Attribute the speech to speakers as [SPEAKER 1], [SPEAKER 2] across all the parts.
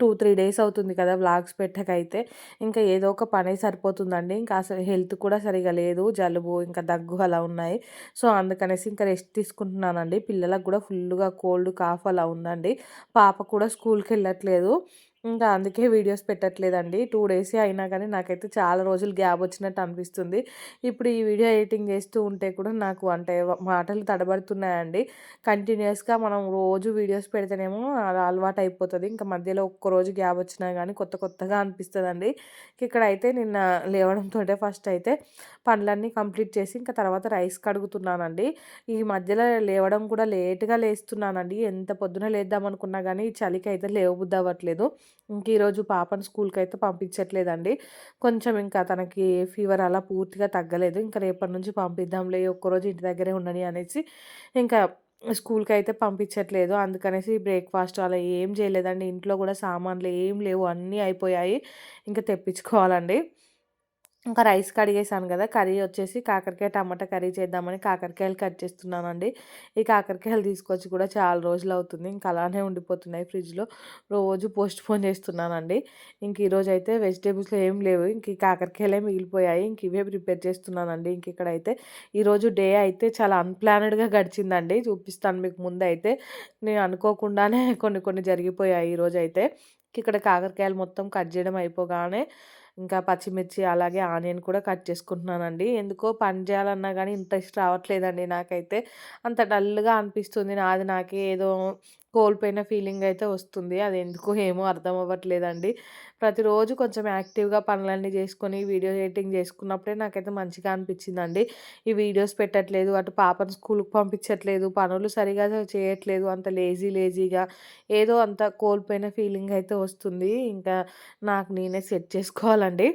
[SPEAKER 1] Two three days అవుతుంది కదా vlogs పెట్టకైతే. ఇంకా ఏదో ఒక పని సరిపోతుందండి. ఇంకా అసలు హెల్త్ కూడా సరిగా లేదు జలుబు ఇంకా దగ్గు అలా ఉన్నాయి. సో అందుకనేసి ఇంకా రెస్ట్ తీసుకుంటున్నానండి. పిల్లలకు కూడా ఫుల్గా కోల్డ్ కాఫ్ అలా ఉందండి. పాప కూడా స్కూల్కి వెళ్ళట్లేదు. ఇంకా అందుకే వీడియోస్ పెట్టట్లేదండి. టూ డేసే అయినా కానీ నాకైతే చాలా రోజులు గ్యాప్ వచ్చినట్టు అనిపిస్తుంది. ఇప్పుడు ఈ వీడియో ఎడిటింగ్ చేస్తూ ఉంటే కూడా నాకు అంటే మాటలు తడబడుతున్నాయండి. కంటిన్యూస్గా మనం రోజు వీడియోస్ పెడితేనేమో అది అలవాటు అయిపోతుంది. ఇంకా మధ్యలో ఒక్క రోజు గ్యాప్ వచ్చినా కానీ కొత్త కొత్తగా అనిపిస్తుందండి. ఇక్కడ అయితే నిన్న లేవడంతో ఫస్ట్ అయితే పనులన్నీ కంప్లీట్ చేసి ఇంకా తర్వాత రైస్ కడుగుతున్నానండి. ఈ మధ్యలో లేవడం కూడా లేట్గా లేస్తున్నానండి. ఎంత పొద్దున లేద్దాం అనుకున్నా కానీ ఈ చలికి అయితే లేవబుద్ధి అవ్వట్లేదు. ఇంక ఈరోజు పాపను స్కూల్కి అయితే పంపించట్లేదండి. కొంచెం ఇంకా తనకి ఫీవర్ అలా పూర్తిగా తగ్గలేదు. ఇంకా రేపటి నుంచి పంపిద్దాంలే ఒక్కరోజు ఇంటి దగ్గరే ఉండని అనేసి ఇంకా స్కూల్కి అయితే పంపించట్లేదు. అందుకనేసి బ్రేక్ఫాస్ట్ అలా ఏం చేయలేదండి. ఇంట్లో కూడా సామాన్లు ఏం లేవు. అన్నీ అయిపోయాయి. ఇంకా తెప్పించుకోవాలండి. ఇంకా రైస్ కడిగేసాను కదా కర్రీ వచ్చేసి కాకరకాయ టమాటా కర్రీ చేద్దామని కాకరకాయలు కట్ చేస్తున్నానండి. ఈ కాకరకాయలు తీసుకొచ్చి కూడా చాలా రోజులు అవుతుంది. ఇంకా అలానే ఉండిపోతున్నాయి ఫ్రిడ్జ్లో. రోజు పోస్ట్ పోన్ చేస్తున్నానండి. ఇంక ఈరోజు అయితే వెజిటేబుల్స్ ఏం లేవు. ఇంక ఈ కాకరకాయలే మిగిలిపోయాయి. ఇంక ఇవే ప్రిపేర్ చేస్తున్నానండి. ఇంక ఇక్కడైతే ఈరోజు డే అయితే చాలా అన్ప్లానెడ్గా గడిచిందండి. చూపిస్తాను మీకు ముందు అయితే నేను అనుకోకుండానే కొన్ని కొన్ని జరిగిపోయాయి ఈరోజు అయితే ఇక్కడ కాకరకాయలు మొత్తం కట్ చేయడం అయిపోగానే ఇంకా పచ్చిమిర్చి అలాగే ఆనియన్ కూడా కట్ చేసుకుంటున్నానండి. ఎందుకో పని చేయాలన్నా కానీ ఇంట్రెస్ట్ రావట్లేదండి నాకైతే. అంత డల్గా అనిపిస్తుంది. నాది నాకే ఏదో కోల్పోయిన ఫీలింగ్ అయితే వస్తుంది. అది ఎందుకు ఏమో అర్థం అవ్వట్లేదండి. ప్రతిరోజు కొంచెం యాక్టివ్గా పనులన్నీ చేసుకొని వీడియో ఎడిటింగ్ చేసుకున్నప్పుడే నాకైతే మంచిగా అనిపించిందండి. ఈ వీడియోస్ పెట్టట్లేదు అటు పాపను స్కూల్కి పంపించట్లేదు పనులు సరిగా చేయట్లేదు అంత లేజీ లేజీగా ఏదో అంత కోల్పోయిన ఫీలింగ్ అయితే వస్తుంది. ఇంకా నాకు నేనే సెట్ చేసుకోవాలండి.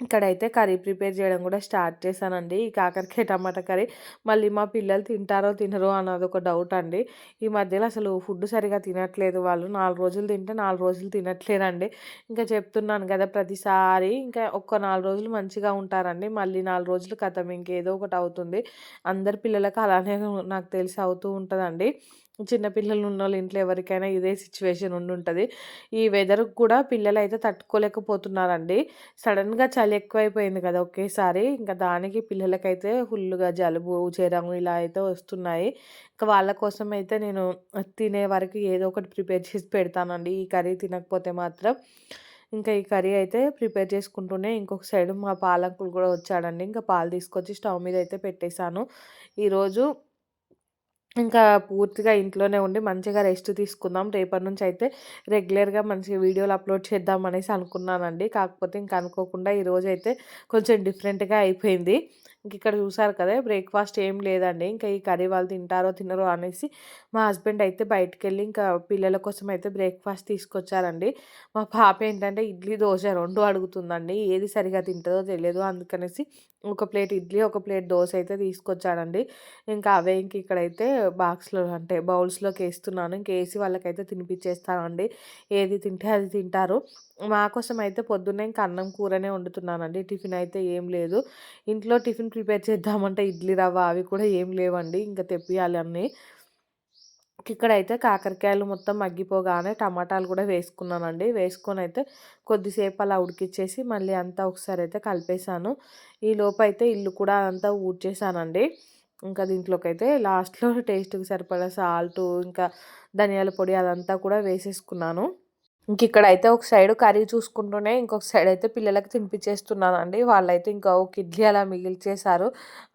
[SPEAKER 1] ఇక్కడైతే కర్రీ ప్రిపేర్ చేయడం కూడా స్టార్ట్ చేశానండి. ఈ కాకరకాయ టమాటా కర్రీ మళ్ళీ మా పిల్లలు తింటారో తినరో అన్నది ఒక డౌట్ అండి. ఈ మధ్యలో అసలు ఫుడ్ సరిగా తినట్లేదు వాళ్ళు. నాలుగు రోజులు తింటే నాలుగు రోజులు తినట్లేదండి. ఇంకా చెప్తున్నాను కదా ప్రతిసారి ఇంకా ఒక్క నాలుగు రోజులు మంచిగా ఉంటారండి. మళ్ళీ నాలుగు రోజులు కథం ఇంకేదో ఒకటి అవుతుంది. అందరి పిల్లలకు అలానే నాకు తెలిసి అవుతూ ఉంటుందండి. చిన్నపిల్లలు ఉన్న వాళ్ళ ఇంట్లో ఎవరికైనా ఇదే సిచ్యువేషన్ ఉండుంటుంది ఈ వెదర్ కూడా పిల్లలు అయితే తట్టుకోలేకపోతున్నారండి. సడన్గా చలి ఎక్కువైపోయింది కదా ఒకేసారి. ఇంకా దానికి పిల్లలకైతే ఫుల్గా జలుబు జ్వరం ఇలా అయితే వస్తున్నాయి. ఇంకా వాళ్ళ కోసం అయితే నేను తినే వరకు ఏదో ఒకటి ప్రిపేర్ చేసి పెడతానండి. ఈ కర్రీ తినకపోతే మాత్రం. ఇంకా ఈ కర్రీ అయితే ప్రిపేర్ చేసుకుంటూనే ఇంకొక సైడ్ మా పాలంకులు కూడా వచ్చాడండి. ఇంకా పాలు తీసుకొచ్చి స్టవ్ మీద అయితే పెట్టేశాను. ఈరోజు ఇంకా పూర్తిగా ఇంట్లోనే ఉండి మంచిగా రెస్ట్ తీసుకుందాం. రేపటి నుంచి అయితే రెగ్యులర్గా మంచిగా వీడియోలు అప్లోడ్ చేద్దాం అనేసి అనుకున్నానండి. కాకపోతే ఇంకా అనుకోకుండా ఈరోజు అయితే కొంచెం డిఫరెంట్గా అయిపోయింది. ఇంక ఇక్కడ చూసారు కదా బ్రేక్ఫాస్ట్ ఏం లేదండి. ఇంకా ఈ కర్రీ వాళ్ళు తింటారో తినరో అనేసి మా హస్బెండ్ అయితే బయటకు వెళ్ళి ఇంకా పిల్లల కోసం అయితే బ్రేక్ఫాస్ట్ తీసుకొచ్చారండి. మా పాప ఏంటంటే ఇడ్లీ దోశ రెండు అడుగుతుందండి. ఏది సరిగా తింటుందో తెలియదు. అందుకనేసి ఒక ప్లేట్ ఇడ్లీ ఒక ప్లేట్ దోశ అయితే తీసుకొచ్చాడండి. ఇంకా అవే ఇంక ఇక్కడైతే బాక్స్లో అంటే బౌల్స్లోకి వేస్తున్నాను. ఇంక వేసి వాళ్ళకైతే తినిపించేస్తానండి ఏది తింటే అది తింటారు. మా కోసం అయితే పొద్దున్నే ఇంకా అన్నం కూరనే వండుతున్నానండి. టిఫిన్ అయితే ఏం లేదు. ఇంట్లో టిఫిన్ ప్రిపేర్ చేద్దామంటే ఇడ్లీ రవ్వ అవి కూడా ఏం లేవండి. ఇంకా తెప్పియాలి అన్నీ. ఇక్కడైతే కాకరకాయలు మొత్తం మగ్గిపోగానే టమాటాలు కూడా వేసుకున్నానండి. వేసుకొని అయితే కొద్దిసేపు అలా ఉడికిచ్చేసి మళ్ళీ అంతా ఒకసారి అయితే కలిపేశాను. ఈ లోపు అయితే ఇల్లు కూడా అంతా ఊడ్చేసానండి ఇంకా దీంట్లోకి అయితే లాస్ట్లో టేస్ట్కి సరిపడా సాల్ట్ ఇంకా ధనియాల పొడి అదంతా కూడా వేసేసుకున్నాను. ఇంక ఇక్కడ అయితే ఒక సైడ్ కర్రీ చూసుకుంటూనే ఇంకొక సైడ్ అయితే పిల్లలకి తినిపించేస్తున్నానండి వాళ్ళైతే ఇంకా ఒక ఇడ్లీ అలా మిగిల్చేశారు.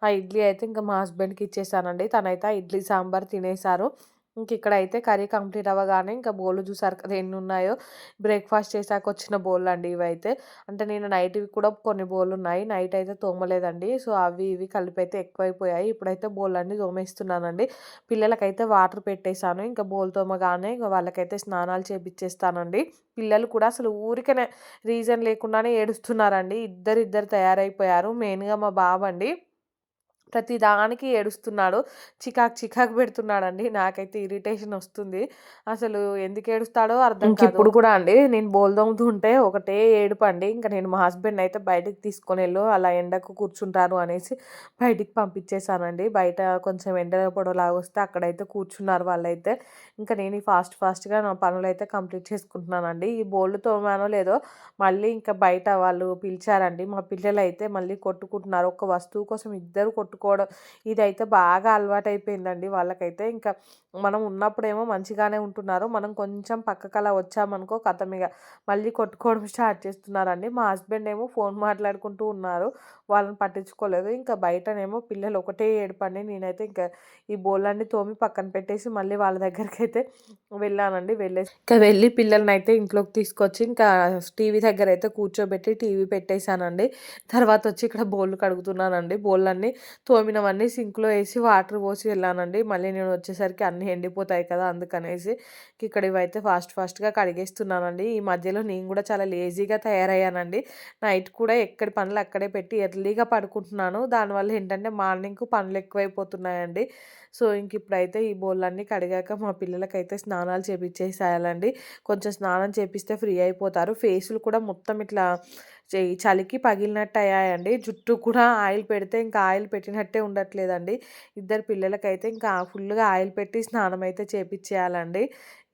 [SPEAKER 1] ఆ ఇడ్లీ అయితే ఇంకా మా హస్బెండ్కి ఇచ్చేసానండి. తనైతే ఆ ఇడ్లీ సాంబార్ తినేశారు. ఇంక ఇక్కడైతే కర్రీ కంప్లీట్ అవ్వగానే ఇంకా బోళ్ళు చూసారు కదా ఎన్ని ఉన్నాయో. బ్రేక్ఫాస్ట్ చేశాక వచ్చిన బోళ్ళు అండి ఇవైతే. అంటే నేను నైట్వి కూడా కొన్ని బోళ్ళు ఉన్నాయి నైట్ అయితే తోమలేదండి. సో అవి ఇవి కలిపి అయితే ఎక్కువైపోయాయి. ఇప్పుడైతే బోళ్ళు అన్ని తోమేస్తున్నానండి. పిల్లలకైతే వాటర్ పెట్టేశాను. ఇంకా బోల్ తోమగానే ఇంకా వాళ్ళకైతే స్నానాలు చేపించేస్తానండి పిల్లలు కూడా అసలు ఊరికనే రీజన్ లేకుండానే ఏడుస్తున్నారండి. ఇద్దరు ఇద్దరు తయారైపోయారు. మెయిన్గా మా బాబండి ప్రతి దానికి ఏడుస్తున్నాడు. చికాకు చికాకు పెడుతున్నాడండి. నాకైతే ఇరిటేషన్ వస్తుంది. అసలు ఎందుకు ఏడుస్తాడో అర్థం ఇప్పుడు కూడా అండి నేను బోల్దొమ్ముతూ ఉంటే ఒకటే ఏడుపు అండి ఇంకా నేను మా హస్బెండ్ అయితే బయటకు తీసుకొని వెళ్ళు అలా ఎండకు కూర్చుంటాను అనేసి బయటికి పంపించేశానండి. బయట కొంచెం ఎండ పొడవలాగా వస్తే అక్కడైతే కూర్చున్నారు వాళ్ళైతే. ఇంకా నేను ఫాస్ట్ ఫాస్ట్గా నా పనులు అయితే కంప్లీట్ చేసుకుంటున్నానండి. ఈ బోల్డ్ తోమానో లేదో మళ్ళీ ఇంకా బయట వాళ్ళు పిలిచారండి. మా పిల్లలు అయితే మళ్ళీ కొట్టుకుంటున్నారు. ఒక వస్తువు కోసం ఇద్దరు కొట్టుకు కొట్టుకోవడం ఇదైతే బాగా అలవాటైపోయిందండి వాళ్ళకైతే. ఇంకా మనం ఉన్నప్పుడేమో మంచిగానే ఉంటున్నారు. మనం కొంచెం పక్కకు అలా వచ్చామనుకో కథమిగా మళ్ళీ కొట్టుకోవడం స్టార్ట్ చేస్తున్నారండి. మా హస్బెండ్ ఏమో ఫోన్ మాట్లాడుకుంటూ ఉన్నారు. వాళ్ళని పట్టించుకోలేదు. ఇంకా బయటనేమో పిల్లలు ఒకటే ఏడుపండి. నేనైతే ఇంకా ఈ బోళ్ళన్ని తోమి పక్కన పెట్టేసి మళ్ళీ వాళ్ళ దగ్గరికి అయితే వెళ్ళానండి. వెళ్ళేసి ఇంకా వెళ్ళి పిల్లల్ని అయితే ఇంట్లోకి తీసుకొచ్చి ఇంకా టీవీ దగ్గర అయితే కూర్చోబెట్టి టీవీ పెట్టేశానండి. తర్వాత వచ్చి ఇక్కడ బోళ్ళు కడుగుతున్నానండి. బోళ్ళన్నీ తోమినవన్నీ సింక్లో వేసి వాటర్ పోసి వెళ్ళానండి. మళ్ళీ నేను వచ్చేసరికి అన్నీ ఎండిపోతాయి కదా అందుకనేసి ఇక్కడ ఇవైతే ఫాస్ట్ ఫాస్ట్గా కడిగేస్తున్నానండి. ఈ మధ్యలో నేను కూడా చాలా లేజీగా తయారయ్యానండి. నైట్ కూడా ఎక్కడి పనులు అక్కడే పెట్టి ఎర్లీగా పడుకుంటున్నాను. దానివల్ల ఏంటంటే మార్నింగ్కు పనులు ఎక్కువైపోతున్నాయండి. సో ఇంక ఇప్పుడైతే ఈ బోళ్ళన్నీ కడిగాక మా పిల్లలకైతే స్నానాలు చేపించేసేయాలండి కొంచెం స్నానం చేపిస్తే ఫ్రీ అయిపోతారు. ఫేసులు కూడా మొత్తం ఇట్లా చలికి పగిలినట్టు అయ్యాయండి జుట్టు కూడా ఆయిల్ పెడితే ఇంకా ఆయిల్ పెట్టినట్టే ఉండట్లేదండి. ఇద్దరు పిల్లలకైతే ఇంకా ఫుల్గా ఆయిల్ పెట్టి స్నానం అయితే చేపించేయాలండి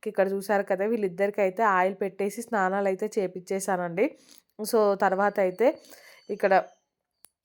[SPEAKER 1] ఇక్కడ చూసారు కదా వీళ్ళిద్దరికి అయితే ఆయిల్ పెట్టేసి స్నానాలు అయితే చేపించేశానండి సో తర్వాత అయితే ఇక్కడ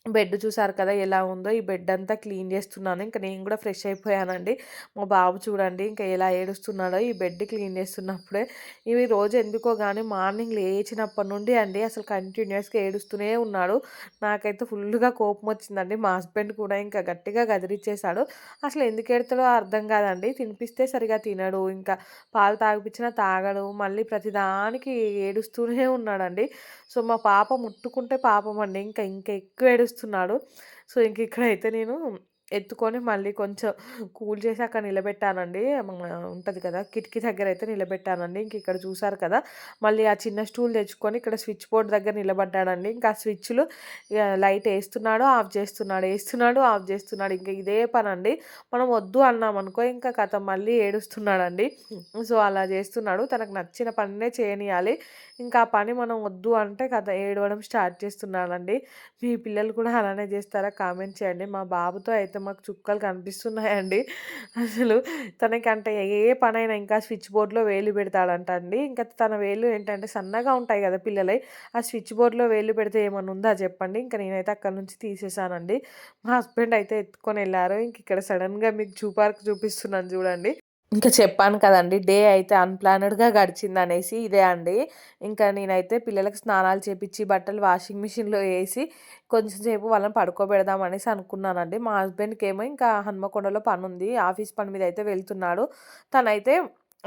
[SPEAKER 1] బెడ్ చూసారు కదా ఎలా ఉందో. ఈ బెడ్ అంతా క్లీన్ చేస్తున్నాను. ఇంకా నేను కూడా ఫ్రెష్ అయిపోయానండి. మా బాబు చూడండి ఇంకా ఎలా ఏడుస్తున్నాడో ఈ బెడ్ క్లీన్ చేస్తున్నప్పుడే. ఇవి రోజు ఎందుకో కానీ మార్నింగ్ లేచినప్పటి నుండి అండి అసలు కంటిన్యూస్గా ఏడుస్తూనే ఉన్నాడు. నాకైతే ఫుల్గా కోపం వచ్చిందండి. మా హస్బెండ్ కూడా ఇంకా గట్టిగా గదిరిచ్చేశాడు అసలు ఎందుకు ఏడతాడో అర్థం కాదండి. తినిపిస్తే సరిగా తినడు. ఇంకా పాలు తాగిపించినా తాగడు. మళ్ళీ ప్రతిదానికి ఏడుస్తూనే ఉన్నాడండి. సో మా పాప ముట్టుకుంటే పాపం అండి. ఇంకా ఇంకా ఎక్కువ ఏడుస్తుంది చేస్తున్నాడు. సో ఇంక ఇక్కడైతే నేను ఎత్తుకొని మళ్ళీ కొంచెం కూల్ చేసి అక్కడ నిలబెట్టానండి. ఉంటుంది కదా కిటికీ దగ్గర అయితే నిలబెట్టానండి. ఇంక ఇక్కడ చూసారు కదా మళ్ళీ ఆ చిన్న స్టూల్ తెచ్చుకొని ఇక్కడ స్విచ్ బోర్డ్ దగ్గర నిలబడ్డాడండి. ఇంకా ఆ స్విచ్లు లైట్ వేస్తున్నాడు ఆఫ్ చేస్తున్నాడు వేస్తున్నాడు ఆఫ్ చేస్తున్నాడు. ఇంకా ఇదే పని అండి మనం వద్దు అన్నామనుకో ఇంకా కథ మళ్ళీ ఏడుస్తున్నాడండి. సో అలా చేస్తున్నాడు. తనకు నచ్చిన పనినే చేయనియాలి. ఇంకా ఆ పని మనం వద్దు అంటే కథ ఏడవడం స్టార్ట్ చేస్తున్నాడండి మీ పిల్లలు కూడా అలానే చేస్తారా? కామెంట్ చేయండి. మా బాబుతో అయితే అయితే మాకు చుక్కలు కనిపిస్తున్నాయండి. అసలు తనకి అంటే ఏ పనైనా ఇంకా స్విచ్ బోర్డులో వేలు పెడతాడంట అండి. ఇంకా తన వేలు ఏంటంటే సన్నగా ఉంటాయి కదా పిల్లలై ఆ స్విచ్ బోర్డులో వేలు పెడితే ఏమన్నా ఉందా చెప్పండి. ఇంకా నేనైతే అక్కడ నుంచి తీసేసానండి. మా హస్బెండ్ అయితే ఎత్తుకొని వెళ్ళారు. ఇంక ఇక్కడ సడన్గా మీకు చూపార్క్ చూపిస్తున్నాను చూడండి. ఇంకా చెప్పాను కదండి డే అయితే అన్‌ప్లానెడ్‌గా గడిచిందనేసి ఇదే అండి. ఇంకా నేనైతే పిల్లలకు స్నానాలు చేపిచ్చి, బట్టలు వాషింగ్ మిషన్‌లో వేసి కొంచెం సేపు వాళ్ళని పడుకోబెడదాం అనేసి అనుకున్నానండి. మా హస్బెండ్‌కేమో ఇంకా హన్మకొండలో ఉంది ఆఫీస్ పని మీద అయితే వెళ్తున్నాడు. తనైతే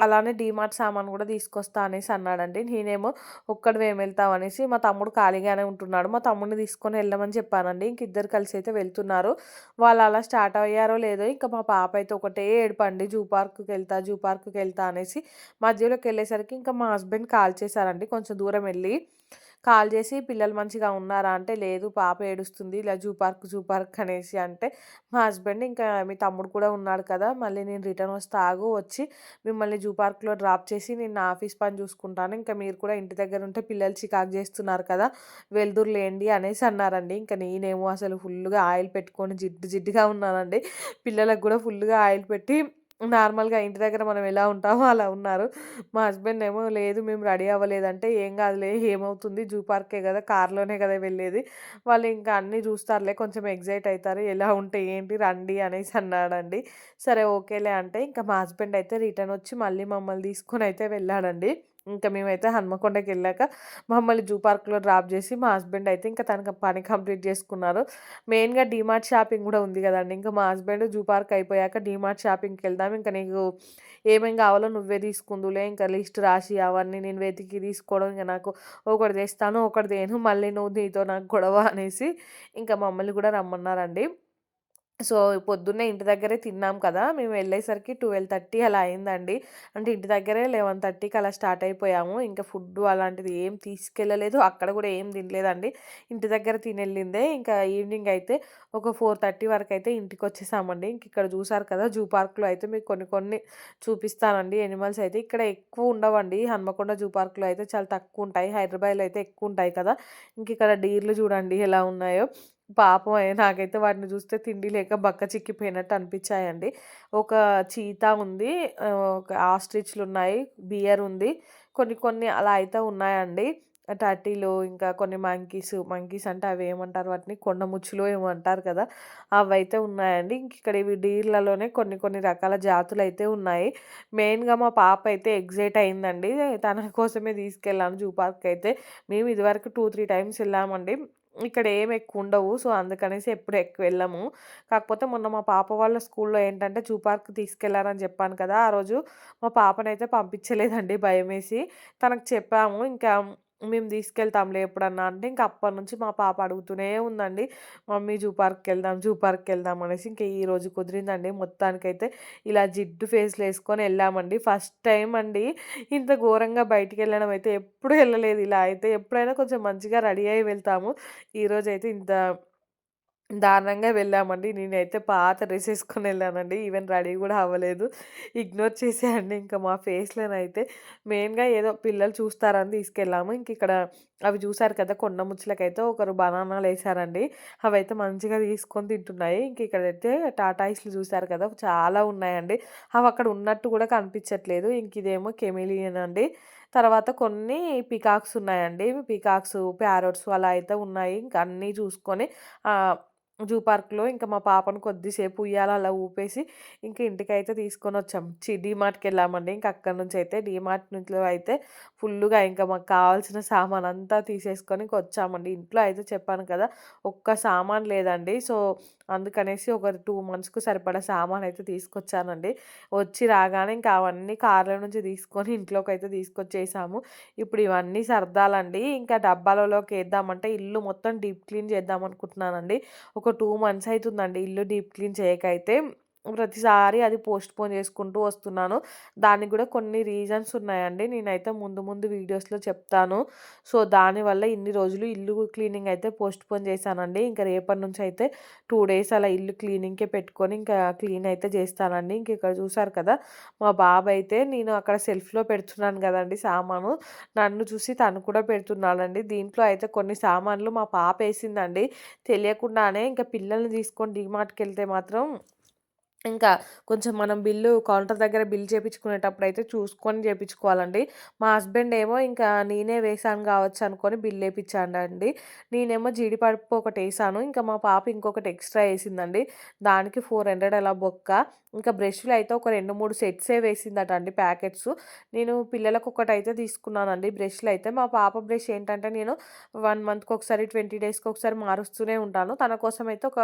[SPEAKER 1] అలానే డీమార్ట్ సామాన్ కూడా తీసుకొస్తా అనేసి అన్నాడండి. నేనేమో ఒక్కడివేం వెళ్తావు అనేసి మా తమ్ముడు ఖాళీగానే ఉంటున్నాడు. మా తమ్ముడిని తీసుకొని వెళ్ళమని చెప్పానండి. ఇంక ఇద్దరు కలిసి అయితే వెళ్తున్నారు. వాళ్ళు అలా స్టార్ట్ అయ్యారో లేదో ఇంకా మా పాప అయితే ఒకటే ఏడుపండి. జూ పార్క్కి వెళ్తా జూ పార్క్కి వెళ్తా అనేసి మధ్యలోకి వెళ్ళేసరికి ఇంకా మా హస్బెండ్ కాల్ చేశారండి. కొంచెం దూరం వెళ్ళి కాల్ చేసి పిల్లలు మంచిగా ఉన్నారా? అంటే లేదు పాప ఏడుస్తుంది ఇలా జూ పార్క్ జూ పార్క్ అనేసి అంటే మా హస్బెండ్ ఇంకా మీ తమ్ముడు కూడా ఉన్నాడు కదా మళ్ళీ నేను రిటర్న్ వస్తే ఆగు వచ్చి మిమ్మల్ని జూ పార్క్లో డ్రాప్ చేసి నేను నా ఆఫీస్ పని చూసుకుంటాను. ఇంకా మీరు కూడా ఇంటి దగ్గర ఉంటే పిల్లలు చికాకు చేస్తున్నారు కదా వెళ్దురు లేండి అనేసి అన్నారండి. ఇంకా నేనేమో అసలు ఫుల్గా ఆయిల్ పెట్టుకొని జిడ్డు జిడ్డుగా ఉన్నానండి. పిల్లలకు కూడా ఫుల్గా ఆయిల్ పెట్టి నార్మల్గా ఇంటి దగ్గర మనం ఎలా ఉంటామో అలా ఉన్నారు. మా హస్బెండ్ ఏమో లేదు మేము రెడీ అవ్వలేదంటే ఏం కాదులే ఏమవుతుంది జూ పార్కే కదా కార్లోనే కదా వెళ్ళేది. వాళ్ళు ఇంకా అన్నీ చూస్తారులే కొంచెం ఎగ్జైట్ అవుతారు. ఎలా ఉంటే ఏంటి రండి అనేసి అన్నాడండి. సరే ఓకేలే అంటే ఇంకా మా హస్బెండ్ అయితే రిటర్న్ వచ్చి మళ్ళీ మమ్మల్ని తీసుకొని అయితే వెళ్ళాడండి. ఇంకా మేమైతే హన్మకొండకి వెళ్ళాక మమ్మల్ని జూ పార్క్లో డ్రాప్ చేసి మా హస్బెండ్ అయితే ఇంకా తనకు పని కంప్లీట్ చేసుకున్నారు. మెయిన్గా డీమార్ట్ షాపింగ్ కూడా ఉంది కదండి ఇంకా మా హస్బెండ్ జూ పార్క్ అయిపోయాక డీమార్ట్ షాపింగ్కి వెళ్దాం. ఇంకా నీకు ఏమేం కావాలో నువ్వే తీసుకుందులే ఇంకా లిస్ట్ రాసి అవన్నీ నేను వెతికి తీసుకోవడం ఇంకా నాకు ఒకటి తెస్తాను ఒకటి తేను మళ్ళీ నువ్వు నీతో నాకు గొడవ అనేసి ఇంకా మమ్మల్ని కూడా రమ్మన్నారండి. సో పొద్దున్నే ఇంటి దగ్గరే తిన్నాం కదా! మేము వెళ్ళేసరికి ట్వెల్వ్ థర్టీ అలా అయిందండి. అంటే ఇంటి దగ్గరే లెవెన్ థర్టీకి అలా స్టార్ట్ అయిపోయాము. ఇంకా ఫుడ్ అలాంటిది ఏం తీసుకెళ్ళలేదు. అక్కడ కూడా ఏం తినలేదండి. ఇంటి దగ్గర తినెళ్ళిందే. ఇంకా ఈవినింగ్ అయితే ఒక ఫోర్ థర్టీ వరకు అయితే ఇంటికి వచ్చేసామండి. ఇంక ఇక్కడ చూసారు కదా! జూ పార్క్లో అయితే మీకు కొన్ని కొన్ని చూపిస్తానండి. ఎనిమల్స్ అయితే ఇక్కడ ఎక్కువ ఉండవండి. హన్మకొండ జూ పార్క్లో అయితే చాలా తక్కువ ఉంటాయి. హైదరాబాద్లో అయితే ఎక్కువ ఉంటాయి కదా! ఇంక ఇక్కడ డీర్లు చూడండి ఎలా ఉన్నాయో. పాపం నాకైతే వాటిని చూస్తే తిండి లేక బక్క చిక్కిపోయినట్టు అనిపించాయండి. ఒక చీతా ఉంది ఒక ఆస్ట్రిచ్లు ఉన్నాయి బియర్ ఉంది. కొన్ని కొన్ని అలా అయితే ఉన్నాయండి. టర్టీలు ఇంకా కొన్ని మంకీస్ మంకీస్ అంటే అవి ఏమంటారు? వాటిని కొండ ముచ్చులు ఏమో అంటారు కదా. అవి అయితే ఉన్నాయండి. ఇంక ఇక్కడ ఇవి డీర్లలోనే కొన్ని కొన్ని రకాల జాతులు అయితే ఉన్నాయి. మెయిన్గా మా పాప అయితే ఎగ్జైట్ అయిందండి. తన కోసమే తీసుకెళ్ళాను జూ పార్క్ అయితే. మేము ఇదివరకు టూ త్రీ టైమ్స్ వెళ్ళామండి. ఇక్కడ ఏమి ఎక్కువ ఉండవు. సో అందుకనేసి ఎప్పుడు ఎక్కువ వెళ్ళము. కాకపోతే మొన్న మా పాప వాళ్ళ స్కూల్లో ఏంటంటే జూ పార్క్ తీసుకెళ్ళారని చెప్పాను కదా! ఆ రోజు మా పాపనైతే పంపించలేదండి భయం వేసి తనకు చెప్పాము. ఇంకా మేము తీసుకెళ్తాంలే ఎప్పుడన్నా అంటే ఇంక అప్పటి నుంచి మా పాప అడుగుతూనే ఉందండి మమ్మీ జూ పార్క్కి వెళ్దాం జూ పార్క్కి వెళ్దాం అనేసి ఇంకా ఈ రోజు కుదిరిందండి. మొత్తానికైతే ఇలా జిడ్డు ఫేస్లు వేసుకొని వెళ్ళామండి. ఫస్ట్ టైం అండి ఇంత ఘోరంగా బయటికి వెళ్ళడం అయితే ఎప్పుడు వెళ్ళలేదు. ఇలా అయితే ఎప్పుడైనా కొంచెం మంచిగా రెడీ అయ్యి వెళ్తాము. ఈరోజు అయితే ఇంత దారుణంగా వెళ్ళామండి. నేనైతే పాత డ్రెస్ వేసుకొని వెళ్ళానండి. ఈవెన్ రెడీ కూడా అవ్వలేదు. ఇగ్నోర్ చేసేయండి. ఇంకా మా ఫేస్లోనైతే మెయిన్గా ఏదో పిల్లలు చూస్తారని తీసుకెళ్ళాము. ఇంక ఇక్కడ అవి చూసారు కదా కొండ ముచ్చలకైతే ఒకరు బనానాలు వేసారండి. అవి అయితే మంచిగా తీసుకొని తింటున్నాయి. ఇంక ఇక్కడైతే ఐస్లు చూసారు కదా చాలా ఉన్నాయండి. అవి అక్కడ ఉన్నట్టు కూడా కనిపించట్లేదు. ఇంక ఇదేమో కెమిలియన్ అండి. తర్వాత కొన్ని పికాక్స్ ఉన్నాయండి. పికాక్స్ ప్యారోట్స్ అలా అయితే ఉన్నాయి. ఇంకా అన్నీ చూసుకొని జూ పార్క్లో ఇంకా మా పాపను కొద్దిసేపు ఉయ్యాల అలా ఊపేసి ఇంకా ఇంటికి అయితే తీసుకొని వచ్చాం. చి డీమార్ట్కి వెళ్ళామండి. ఇంకా అక్కడి నుంచి అయితే డీమార్ట్ నుంచి అయితే ఫుల్గా ఇంకా మాకు కావాల్సిన సామాన్ అంతా తీసేసుకొని వచ్చామండి. ఇంట్లో అయితే చెప్పాను కదా ఒక్క సామాన్ లేదండి. సో అందుకనేసి ఒక టూ మంత్స్కు సరిపడా సామాన్ అయితే తీసుకొచ్చానండి. వచ్చి రాగానే ఇంకా అవన్నీ కార్ల నుంచి తీసుకొని ఇంట్లోకి అయితే తీసుకొచ్చేసాము. ఇప్పుడు ఇవన్నీ సర్దాలండి. ఇంకా డబ్బాలలోకి వేద్దామంటే ఇల్లు మొత్తం డీప్ క్లీన్ చేద్దాం అనుకుంటున్నానండి ఒక టూ మంత్స్ అవుతుందండి ఇల్లు డీప్ క్లీన్ చేయకైతే. ప్రతిసారి అది పోస్ట్ పోన్ చేసుకుంటూ వస్తున్నాను. దానికి కూడా కొన్ని రీజన్స్ ఉన్నాయండి. నేనైతే ముందు ముందు వీడియోస్లో చెప్తాను. సో దానివల్ల ఇన్ని రోజులు ఇల్లు క్లీనింగ్ అయితే పోస్ట్ పోన్ చేశానండి. ఇంకా రేపటి నుంచి అయితే టూ డేస్ అలా ఇల్లు క్లీనింగ్కే పెట్టుకొని ఇంకా క్లీన్ అయితే చేస్తానండి. ఇంక ఇక్కడ చూసారు కదా మా బాబు అయితే నేను అక్కడ సెల్ఫ్లో పెడుతున్నాను కదండి సామాను. నన్ను చూసి తను కూడా పెడుతున్నాడండి. దీంట్లో అయితే కొన్ని సామాన్లు మా పాప వేసిందండి. తెలియకుండానే ఇంకా పిల్లల్ని తీసుకొని డిమార్ట్కి వెళ్తే మాత్రం ఇంకా కొంచెం మనం బిల్లు కౌంటర్ దగ్గర బిల్ చేయించుకునేటప్పుడు అయితే చూసుకొని చేయించుకోవాలండి మా హస్బెండ్ ఏమో ఇంకా నేనే వేసాను కావచ్చు అనుకొని బిల్ వేయించాడండి నేనేమో జీడిపప్పు ఒకటి వేసాను. ఇంకా మా పాప ఇంకొకటి ఎక్స్ట్రా వేసిందండి. దానికి ఫోర్ హండ్రెడ్ అలా బొక్క. ఇంకా బ్రష్లు అయితే ఒక రెండు మూడు సెట్సే వేసిందట అండి ప్యాకెట్స్. నేను పిల్లలకు ఒకటి అయితే తీసుకున్నానండి బ్రష్లు అయితే. మా పాప బ్రష్ ఏంటంటే నేను వన్ మంత్కి ఒకసారి ట్వంటీ డేస్కి ఒకసారి మారుస్తూనే ఉంటాను. తన కోసం అయితే ఒక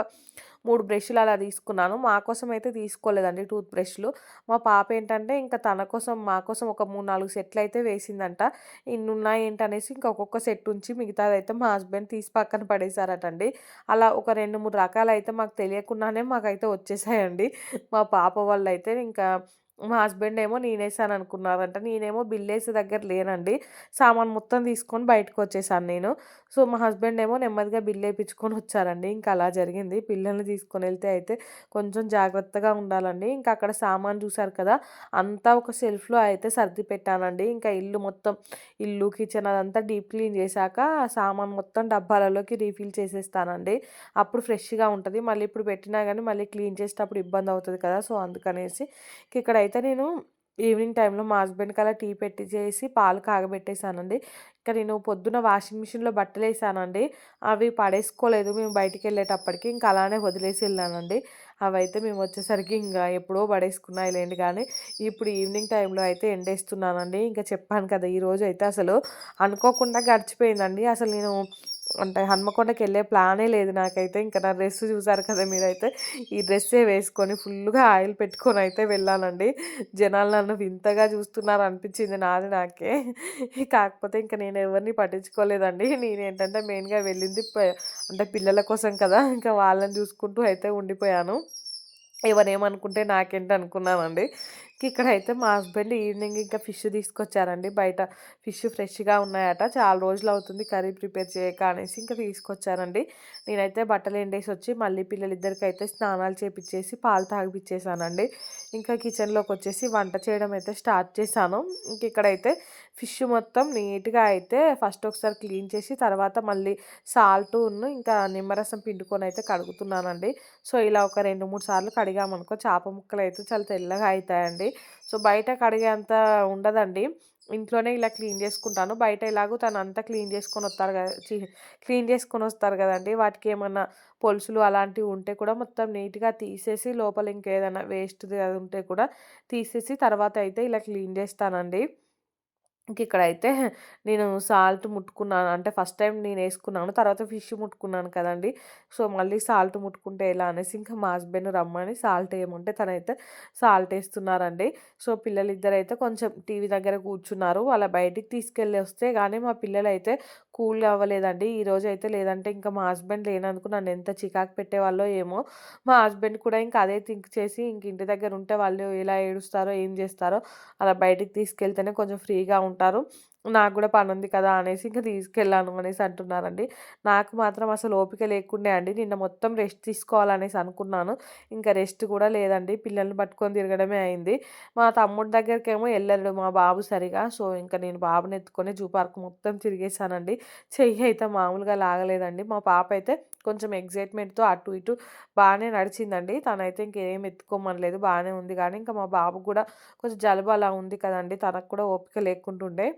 [SPEAKER 1] మూడు బ్రష్లు అలా తీసుకున్నాను. మా కోసం అయితే అయితే తీసుకోలేదండి టూత్ బ్రష్లు. మా పాప ఏంటంటే ఇంకా తన కోసం మా కోసం ఒక మూడు నాలుగు సెట్లు అయితే వేసిందంట. ఇన్నున్నాయి ఏంటనేసి ఇంకా ఒక్కొక్క సెట్ ఉంచి మిగతాది అయితే మా హస్బెండ్ తీసి పక్కన పడేశారటండి. అలా ఒక రెండు మూడు రకాలు అయితే మాకు తెలియకుండానే మాకైతే వచ్చేసాయండి. మా పాప వాళ్ళు అయితే ఇంకా మా హస్బెండ్ ఏమో నేనేసాను అనుకున్నారంట నేనేమో బిల్లేసి దగ్గర లేనండి. సామాన్ మొత్తం తీసుకొని బయటకు వచ్చేసాను నేను. సో మా హస్బెండ్ ఏమో నెమ్మదిగా బిల్ వేయించుకొని వచ్చారండి. ఇంకా అలా జరిగింది. పిల్లల్ని తీసుకొని వెళ్తే అయితే కొంచెం జాగ్రత్తగా ఉండాలండి. ఇంకా అక్కడ సామాన్ చూశారు కదా అంతా ఒక సెల్ఫ్లో అయితే సర్ది పెట్టానండి ఇంకా ఇల్లు మొత్తం ఇల్లు కిచెన్ అదంతా డీప్ క్లీన్ చేశాక సామాన్ మొత్తం డబ్బాలలోకి రీఫిల్ చేసేస్తానండి. అప్పుడు ఫ్రెష్గా ఉంటుంది. మళ్ళీ ఇప్పుడు పెట్టినా కానీ మళ్ళీ క్లీన్ చేసేటప్పుడు ఇబ్బంది అవుతుంది కదా. సో అందుకనేసి ఇక్కడ అయితే నేను ఈవినింగ్ టైంలో మా హస్బెండ్కి అలా టీ పెట్టి చేసి పాలు కాగబెట్టేసానండి. ఇంకా నేను పొద్దున వాషింగ్ మిషన్లో బట్టలు వేసానండి అవి పడేసుకోలేదు. మేము బయటికి వెళ్ళేటప్పటికి ఇంకా అలానే వదిలేసి వెళ్ళానండి. అవి అయితే మేము వచ్చేసరికి ఇంకా ఎప్పుడో పడేసుకున్నాయి లేండి కానీ ఇప్పుడు ఈవినింగ్ టైంలో అయితే ఎండేస్తున్నానండి. ఇంకా చెప్పాను కదా ఈరోజు అయితే అసలు అనుకోకుండా గడిచిపోయిందండి. అసలు నేను అంటే హన్మకొండకి వెళ్ళే ప్లానే లేదు నాకైతే. ఇంకా నా డ్రెస్ చూసారు కదా మీరైతే. ఈ డ్రెస్సే వేసుకొని ఫుల్గా ఆయిల్ పెట్టుకొని అయితే వెళ్ళానండి జనాలు నన్ను వింతగా చూస్తున్నారు అనిపించింది నాది నాకే. కాకపోతే ఇంకా నేను ఎవరిని పట్టించుకోలేదండి. నేనేంటంటే మెయిన్గా వెళ్ళింది అంటే పిల్లల కోసం కదా. ఇంకా వాళ్ళని చూసుకుంటూ అయితే ఉండిపోయాను. ఎవరేమనుకుంటే నాకేంటి అనుకున్నానండి ఇక్కడైతే మా హస్బెండ్ ఈవినింగ్ ఇంకా ఫిష్ తీసుకొచ్చారండి. బయట ఫిష్ ఫ్రెష్గా ఉన్నాయట. చాలా రోజులు అవుతుంది కర్రీ ప్రిపేర్ చేయక అనేసి ఇంకా తీసుకొచ్చారండి. నేనైతే బట్టలు ఎండేసి వచ్చి మళ్ళీ పిల్లలిద్దరికి అయితే స్నానాలు చేపించేసి పాలు తాగిపించేసానండి ఇంకా కిచెన్లోకి వచ్చేసి వంట చేయడం అయితే స్టార్ట్ చేశాను. ఇంక ఇక్కడైతే ఫిష్ మొత్తం నీట్గా అయితే ఫస్ట్ ఒకసారి క్లీన్ చేసి తర్వాత మళ్ళీ సాల్ట్ ఇంకా నిమ్మరసం పిండుకొని అయితే కడుగుతున్నానండి. సో ఇలా ఒక రెండు మూడు సార్లు కడిగామనుకో చేప ముక్కలు అయితే చాలా తెల్లగా అవుతాయండి సో బయట కడిగేంత ఉండదండి. ఇంట్లోనే ఇలా క్లీన్ చేసుకుంటాను. బయట ఇలాగూ తను అంతా క్లీన్ చేసుకొని వస్తారు కదా క్లీన్ చేసుకొని వస్తారు కదండి. వాటికి ఏమన్నా పొలుసులు అలాంటివి ఉంటే కూడా మొత్తం నీట్గా తీసేసి లోపల ఇంకేదైనా వేస్ట్ది అది ఉంటే కూడా తీసేసి తర్వాత అయితే ఇలా క్లీన్ చేస్తానండి. ఇంక ఇక్కడైతే నేను సాల్ట్ ముట్టుకున్నాను. అంటే ఫస్ట్ టైం నేను వేసుకున్నాను. తర్వాత ఫిష్ ముట్టుకున్నాను కదండి. సో మళ్ళీ సాల్ట్ ముట్టుకుంటే ఎలా అనేసి ఇంకా మా హస్బెండ్ రమ్మని సాల్ట్ వేయమంటే తనైతే సాల్ట్ వేస్తున్నారండి. సో పిల్లలిద్దరు అయితే కొంచెం టీవీ దగ్గర కూర్చున్నారు. వాళ్ళ బయటికి తీసుకెళ్ళి వస్తే కానీ మా పిల్లలు అయితే కూల్ అవ్వలేదండి ఈరోజు అయితే లేదంటే ఇంకా మా హస్బెండ్ లేనందుకు నన్ను ఎంత చికాకు పెట్టేవాళ్ళో ఏమో. మా హస్బెండ్ కూడా ఇంకా అదే థింక్ చేసి ఇంక ఇంటి దగ్గర ఉంటే వాళ్ళు ఎలా ఏడుస్తారో ఏం చేస్తారో అలా బయటికి తీసుకెళ్తేనే కొంచెం ఫ్రీగా ఉంటారు నాకు కూడా పని ఉంది కదా అనేసి ఇంకా తీసుకెళ్ళాను అనేసి అంటున్నారండి. నాకు మాత్రం అసలు ఓపిక లేకుండే అండి. నిన్న మొత్తం రెస్ట్ తీసుకోవాలనేసి అనుకున్నాను. ఇంకా రెస్ట్ కూడా లేదండి. పిల్లల్ని పట్టుకొని తిరగడమే అయింది. మా తమ్ముడి దగ్గరికి ఏమో వెళ్ళాడు మా బాబు సరిగా. సో ఇంకా నేను బాబుని ఎత్తుకొని జూ పార్క్ మొత్తం తిరిగేసానండి చెయ్యి అయితే మామూలుగా లాగలేదండి. మా పాప అయితే కొంచెం ఎగ్జైట్మెంట్తో అటు ఇటు బాగానే నడిచిందండి. తనైతే ఇంకేం ఎత్తుకోమనలేదు. బాగానే ఉంది. కానీ ఇంకా మా బాబు కూడా కొంచెం జలుబు అలా ఉంది కదండి. తనకు కూడా ఓపిక లేకుంటుండే.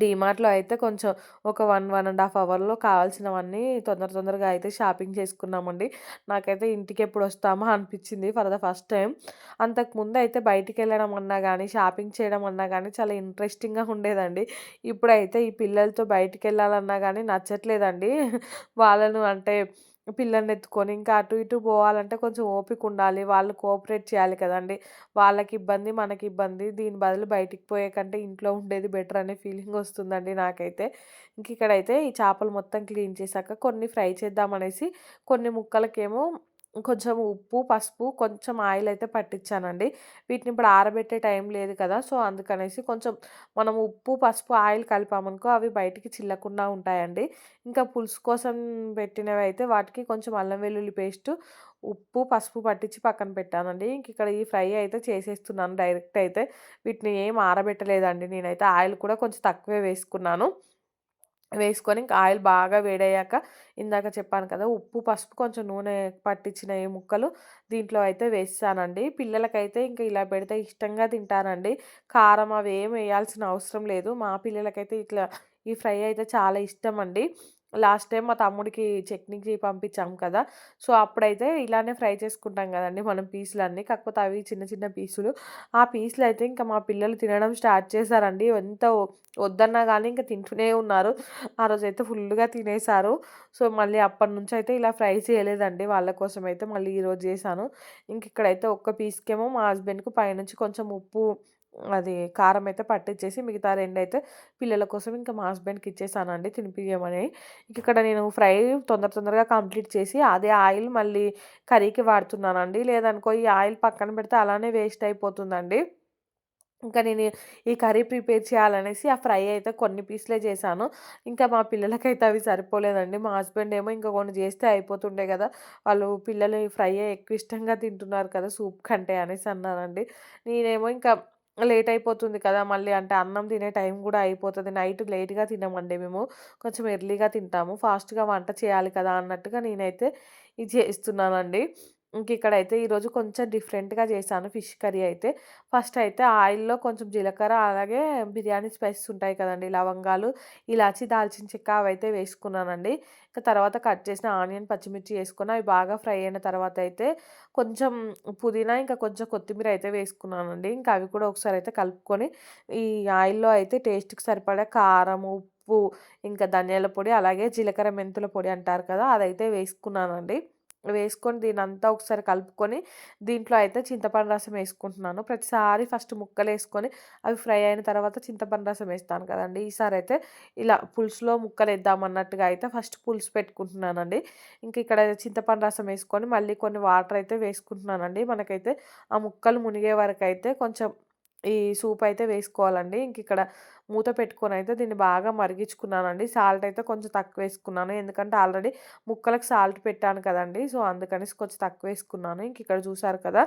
[SPEAKER 1] డీమార్ట్‌లో అయితే కొంచెం ఒక వన్, వన్ అండ్ హాఫ్ అవర్‌లో కావాల్సినవన్నీ తొందర తొందరగా అయితే షాపింగ్ చేసుకున్నామండి. నాకైతే ఇంటికి ఎప్పుడు వస్తామా అనిపించింది ఫర్ ద ఫస్ట్ టైం. అంతకుముందు అయితే బయటికెళ్ళడం అన్నా కానీ షాపింగ్ చేయడం అన్నా కానీ చాలా ఇంట్రెస్టింగ్‌గా ఉండేదండి. ఇప్పుడైతే ఈ పిల్లలతో బయటికి వెళ్ళాలన్నా కానీ నచ్చట్లేదండి. వాళ్ళను అంటే పిల్లల్ని ఎత్తుకొని ఇంకా అటు ఇటు పోవాలంటే కొంచెం ఓపిక ఉండాలి. వాళ్ళు కోఆపరేట్ చేయాలి కదండి. వాళ్ళకి ఇబ్బంది మనకి ఇబ్బంది. దీని బదులు బయటికి పోయే కంటే ఇంట్లో ఉండేది బెటర్ అనే ఫీలింగ్ వస్తుందండి నాకైతే. ఇంక ఇక్కడైతే ఈ చేపలు మొత్తం క్లీన్ చేశాక కొన్ని ఫ్రై చేద్దామనేసి కొన్ని ముక్కలకేమో కొంచెం ఉప్పు పసుపు కొంచెం ఆయిల్ అయితే పట్టించానండి. వీటిని ఇప్పుడు ఆరబెట్టే టైం లేదు కదా! సో అందుకనేసి కొంచెం మనం ఉప్పు పసుపు ఆయిల్ కలిపామనుకో అవి బయటికి చిల్లకుండా ఉంటాయండి. ఇంకా పులుసు కోసం పెట్టినవి అయితే వాటికి కొంచెం అల్లం వెల్లుల్లి పేస్ట్ ఉప్పు పసుపు పట్టించి పక్కన పెట్టానండి. ఇంక ఇక్కడ ఈ ఫ్రై అయితే చేసేస్తున్నాను డైరెక్ట్ అయితే. వీటిని ఏం ఆరబెట్టలేదండి. నేనైతే ఆయిల్ కూడా కొంచెం తక్కువే వేసుకున్నాను. వేసుకొని ఇంకా ఆయిల్ బాగా వేడయ్యాక ఇందాక చెప్పాను కదా ఉప్పు పసుపు కొంచెం నూనె పట్టించిన ఈ ముక్కలు దీంట్లో అయితే వేస్తానండి. పిల్లలకైతే ఇంకా ఇలా పెడితే ఇష్టంగా తింటానండి. కారం అవి ఏం వేయాల్సిన అవసరం లేదు. మా పిల్లలకైతే ఇట్లా ఈ ఫ్రై అయితే చాలా ఇష్టం అండి. లాస్ట్ టైం మా తమ్ముడికి చట్నీకి పంపించాం కదా. సో అప్పుడైతే ఇలానే ఫ్రై చేసుకుంటాం కదండి మనం పీసులు అన్నీ కాకపోతే అవి చిన్న చిన్న పీసులు. ఆ పీసులు అయితే ఇంకా మా పిల్లలు తినడం స్టార్ట్ చేశారండి. ఎంత వద్దన్నా కానీ ఇంకా తింటూనే ఉన్నారు. ఆ రోజు అయితే ఫుల్గా తినేశారు. సో మళ్ళీ అప్పటి నుంచి అయితే ఇలా ఫ్రై చేయలేదండి. వాళ్ళ కోసం అయితే మళ్ళీ ఈరోజు చేశాను. ఇంక ఇక్కడైతే ఒక్క పీస్కేమో మా హస్బెండ్కి పైనుంచి కొంచెం ఉప్పు అది కారం అయితే పట్టించేసి మిగతా రెండు అయితే పిల్లల కోసం ఇంకా మా హస్బెండ్కి ఇచ్చేసానండి తినిపించమని ఇక్కడ నేను ఫ్రై తొందర తొందరగా కంప్లీట్ చేసి అదే ఆయిల్ మళ్ళీ కర్రీకి వాడుతున్నానండి. లేదనుకో ఈ ఆయిల్ పక్కన పెడితే అలానే వేస్ట్ అయిపోతుందండి. ఇంకా నేను ఈ కర్రీ ప్రిపేర్ చేయాలనేసి ఆ ఫ్రై అయితే కొన్ని పీసులే చేశాను. ఇంకా మా పిల్లలకైతే అవి సరిపోలేదండి. మా హస్బెండ్ ఏమో ఇంకా కొన్ని చేస్తే అయిపోతుండే కదా! వాళ్ళు పిల్లలు ఈ ఫ్రై ఎక్కువ ఇష్టంగా తింటున్నారు కదా! సూప్ కంటే అనేసి అన్నారండి. నేనేమో ఇంకా లేట్ అయిపోతుంది కదా మళ్ళీ. అంటే అన్నం తినే టైం కూడా అయిపోతుంది. నైట్ లేట్గా తినమండి మేము. కొంచెం ఎర్లీగా తింటాము. ఫాస్ట్గా వంట చేయాలి కదా అన్నట్టుగా నేనైతే ఇది చేస్తున్నానండి. ఇంక ఇక్కడైతే ఈరోజు కొంచెం డిఫరెంట్‌గా చేశాను ఫిష్ కర్రీ అయితే. ఫస్ట్ అయితే ఆయిల్‌లో కొంచెం జీలకర్ర అలాగే బిర్యానీ స్పైసెస్ ఉంటాయి కదండి లవంగాలు, ఇలాచి, దాల్చిన చెక్క అవైతే వేసుకున్నానండి. ఇంకా తర్వాత కట్ చేసిన ఆనియన్, పచ్చిమిర్చి వేసుకున్నా అవి బాగా ఫ్రై అయిన తర్వాత అయితే కొంచెం పుదీనా ఇంకా కొంచెం కొత్తిమీర అయితే వేసుకున్నానండి. ఇంకా అవి కూడా ఒకసారి అయితే కలుపుకొని ఈ ఆయిల్‌లో అయితే టేస్ట్‌కి సరిపడే కారం, ఉప్పు, ఇంకా ధనియాల పొడి అలాగే జీలకర్ర మెంతుల పొడి అంటారు కదా! అదైతే వేసుకున్నానండి. వేసుకొని దీన్నంతా ఒకసారి కలుపుకొని దీంట్లో అయితే చింతపండు రసం వేసుకుంటున్నాను. ప్రతిసారి ఫస్ట్ ముక్కలు వేసుకొని అవి ఫ్రై అయిన తర్వాత చింతపండు రసం వేస్తాను కదండీ! ఈసారి అయితే ఇలా పులుసులో ముక్కలు అన్నట్టుగా అయితే ఫస్ట్ పులుసు పెట్టుకుంటున్నానండి. ఇంక ఇక్కడ చింతపండు రసం వేసుకొని మళ్ళీ కొన్ని వాటర్ అయితే వేసుకుంటున్నానండి. మనకైతే ఆ ముక్కలు మునిగే వరకైతే కొంచెం ఈ సూప్ అయితే వేసుకోవాలండి. ఇంక ఇక్కడ మూత పెట్టుకొని అయితే దీన్ని బాగా మరిగించుకున్నానండి. సాల్ట్ అయితే కొంచెం తక్కువ వేసుకున్నాను. ఎందుకంటే ఆల్రెడీ ముక్కలకు సాల్ట్ పెట్టాను కదండి సో, అందుకనేసి కొంచెం తక్కువ వేసుకున్నాను. ఇంక ఇక్కడ చూసారు కదా!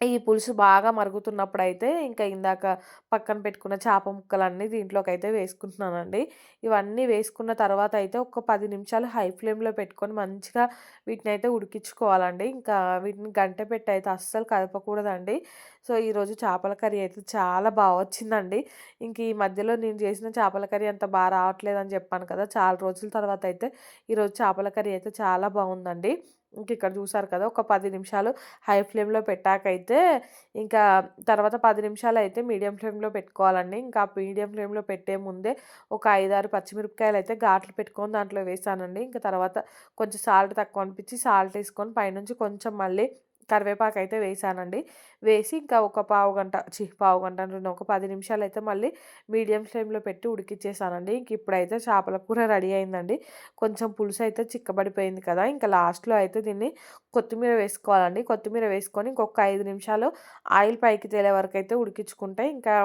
[SPEAKER 1] ఈ పులుసు బాగా మరుగుతున్నప్పుడు అయితే ఇంకా ఇందాక పక్కన పెట్టుకున్న చేప ముక్కలన్నీ దీంట్లోకైతే వేసుకుంటున్నానండి. ఇవన్నీ వేసుకున్న తర్వాత అయితే ఒక పది నిమిషాలు హై ఫ్లేమ్‌లో పెట్టుకొని మంచిగా వీటిని అయితే ఉడికించుకోవాలండి. ఇంకా వీటిని గంట పెట్టి అయితే అస్సలు కదపకూడదండి. సో, ఈరోజు చేపల కర్రీ అయితే చాలా బాగా వచ్చిందండి. ఇంక ఈ మధ్యలో నేను చేసిన చేపల కర్రీ అంత బాగా రావట్లేదని చెప్పాను కదా! చాలా రోజుల తర్వాత అయితే ఈరోజు చేపల కర్రీ అయితే చాలా బాగుందండి ఇంక ఇక్కడ చూసారు కదా! ఒక పది నిమిషాలు హై ఫ్లేమ్‌లో పెట్టాకైతే ఇంకా తర్వాత పది నిమిషాలు అయితే మీడియం ఫ్లేమ్‌లో పెట్టుకోవాలండి. ఇంకా మీడియం ఫ్లేమ్‌లో పెట్టే ముందే ఒక 5, 6 పచ్చిమిరపకాయలు అయితే ఘాట్లు పెట్టుకొని దాంట్లో వేసానండి. ఇంకా తర్వాత కొంచెం సాల్ట్ తక్కువ అనిపించి సాల్ట్ వేసుకొని పైనుంచి కొంచెం మళ్ళీ కరివేపాకు అయితే వేసానండి. వేసి ఇంకా ఒక పావు పావుగంట పావు పావుగంట అంటున్నా ఒక పది నిమిషాలు అయితే మళ్ళీ మీడియం ఫ్లేమ్‌లో పెట్టి ఉడికిచ్చేసానండి. ఇంక ఇప్పుడైతే చేపల కూర రెడీ అయిందండి. కొంచెం పులుసు అయితే చిక్కబడిపోయింది కదా! ఇంకా లాస్ట్‌లో అయితే దీన్ని కొత్తిమీర వేసుకోవాలండి. కొత్తిమీర వేసుకొని ఇంకొక ఐదు నిమిషాలు ఆయిల్ పైకి తేలే అయితే ఉడికించుకుంటే ఇంకా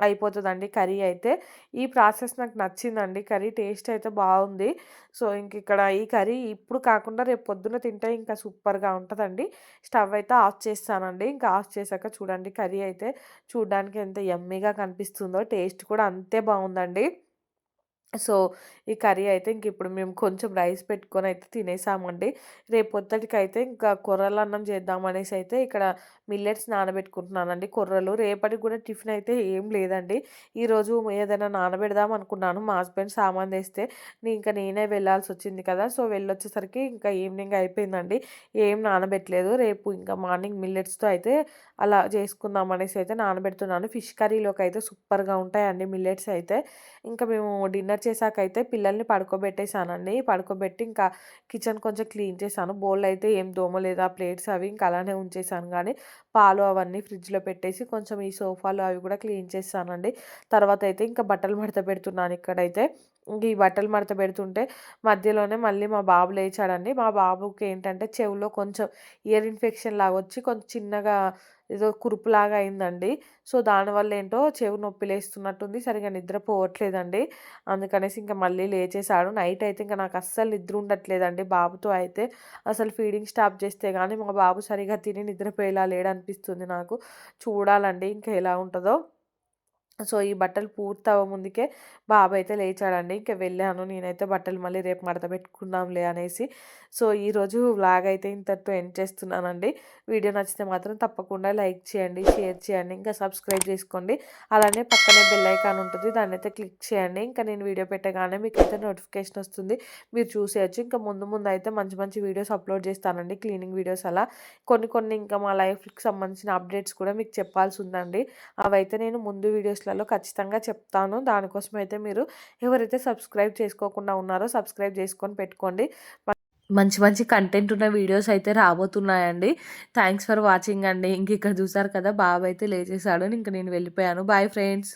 [SPEAKER 1] అయిపోతుందండి కర్రీ అయితే. ఈ ప్రాసెస్ నాకు నచ్చిందండి. కర్రీ టేస్ట్ అయితే బాగుంది సో, ఇంక ఇక్కడ ఈ కర్రీ ఇప్పుడు కాకుండా రేపు పొద్దున తింటే ఇంకా సూపర్‌గా ఉంటుందండి స్టవ్ అయితే ఆఫ్ చేస్తానండి. ఇంకా ఆఫ్ చేశాక చూడండి కర్రీ అయితే చూడడానికి ఎంత ఎమ్మీగా కనిపిస్తుందో టేస్ట్ కూడా అంతే బాగుందండి సో, ఈ కర్రీ అయితే ఇంక ఇప్పుడు మేము కొంచెం రైస్ పెట్టుకొని అయితే తినేసామండి. రేపు అయితే ఇంకా కొర్రలన్నం చేద్దామనేసి అయితే ఇక్కడ మిల్లెట్స్ నానబెట్టుకుంటున్నానండి కొర్రలు. రేపటికి కూడా టిఫిన్ అయితే ఏం లేదండి. ఈరోజు ఏదైనా నానబెడదాం అనుకున్నాను. మా హస్బెండ్ సామాన్ తెస్తే నేను ఇంక నేనే వెళ్ళాల్సొచ్చింది కదా! సో, వెళ్ళొచ్చేసరికి ఇంకా ఈవినింగ్ అయిపోయిందండి. ఏం నానబెట్టలేదు. రేపు ఇంకా మార్నింగ్ మిల్లెట్స్‌తో అయితే అలా చేసుకుందాం అనేసి అయితే నానబెడుతున్నాను. ఫిష్ కర్రీలోకి అయితే సూపర్‌గా ఉంటాయండి మిల్లెట్స్ అయితే. ఇంకా మేము డిన్నర్ చేశాకైతే పిల్లల్ని పడుకోబెట్టేశానండి పడుకోబెట్టి ఇంకా కిచెన్ కొంచెం క్లీన్ చేశాను. బోల్‌లో అయితే ఏం దోమలేదు. ఆ ప్లేట్స్ అవి ఇంకా అలానే ఉంచేసాను కానీ పాలు అవన్నీ ఫ్రిడ్జ్‌లో పెట్టేసి కొంచెం ఈ సోఫాలు అవి కూడా క్లీన్ చేస్తానండి తర్వాత అయితే ఇంకా బట్టలు మడత పెడుతున్నాను ఇక్కడైతే. ఈ బట్టలు మడత పెడుతుంటే మధ్యలోనే మళ్ళీ మా బాబు లేచాడండి. మా బాబుకి ఏంటంటే చెవులో కొంచెం ఇయర్ ఇన్ఫెక్షన్ లాగా వచ్చి కొంచెం చిన్నగా ఏదో కురుపులాగా అయిందండి. సో, దానివల్ల ఏంటో చెవి నొప్పి లేస్తున్నట్టుంది. సరిగా నిద్రపోవట్లేదండి. అందుకనేసి ఇంక మళ్ళీ లేచేశాడు నైట్ అయితే ఇంక నాకు అస్సలు నిద్ర ఉండట్లేదండి బాబుతో అయితే. అసలు ఫీడింగ్ స్టాప్ చేస్తే కానీ మా బాబు సరిగా తిని నిద్రపోయేలా లేడనిపిస్తుంది నాకు. చూడాలండి ఇంకా ఎలా ఉంటుందో సో, ఈ బట్టలు పూర్తవ్వ ముందుకే బాబు అయితే లేచాడండి. ఇంక వెళ్ళాను. నేనైతే బట్టలు మళ్ళీ రేపు మడత పెట్టుకుందాంలే అనేసి. సో, ఈరోజు వ్లాగ్ అయితే ఇంతటితో ఎండ్ చేస్తున్నానండి. వీడియో నచ్చితే మాత్రం తప్పకుండా లైక్ చేయండి, షేర్ చేయండి, ఇంకా సబ్స్క్రైబ్ చేసుకోండి. అలానే పక్కనే బెల్ ఐకాన్ ఉంటుంది. దాన్నైతే క్లిక్ చేయండి. ఇంకా నేను వీడియో పెట్టగానే మీకైతే నోటిఫికేషన్ వస్తుంది. మీరు చూసేయచ్చు ఇంకా ముందు ముందు అయితే మంచి మంచి వీడియోస్ అప్లోడ్ చేస్తానండి. క్లీనింగ్ వీడియోస్ అలా. కొన్ని కొన్ని ఇంకా మా లైఫ్‌కి సంబంధించిన అప్డేట్స్ కూడా మీకు చెప్పాల్సి ఉందండి. అవైతే నేను ముందు వీడియోస్లో వీడియోస్‌లలో ఖచ్చితంగా చెప్తాను. దానికోసం అయితే మీరు ఎవరైతే సబ్స్క్రైబ్ చేసుకోకుండా ఉన్నారో సబ్స్క్రైబ్ చేసుకొని పెట్టుకోండి. మంచి మంచి కంటెంట్ ఉన్న వీడియోస్ అయితే రాబోతున్నాయండి. థ్యాంక్స్ ఫర్ వాచింగ్ అండి. ఇంక ఇక్కడ చూసారు కదా! బాబు అయితే లేచేసాడు. ఇంక నేను వెళ్ళిపోయాను. Bye friends.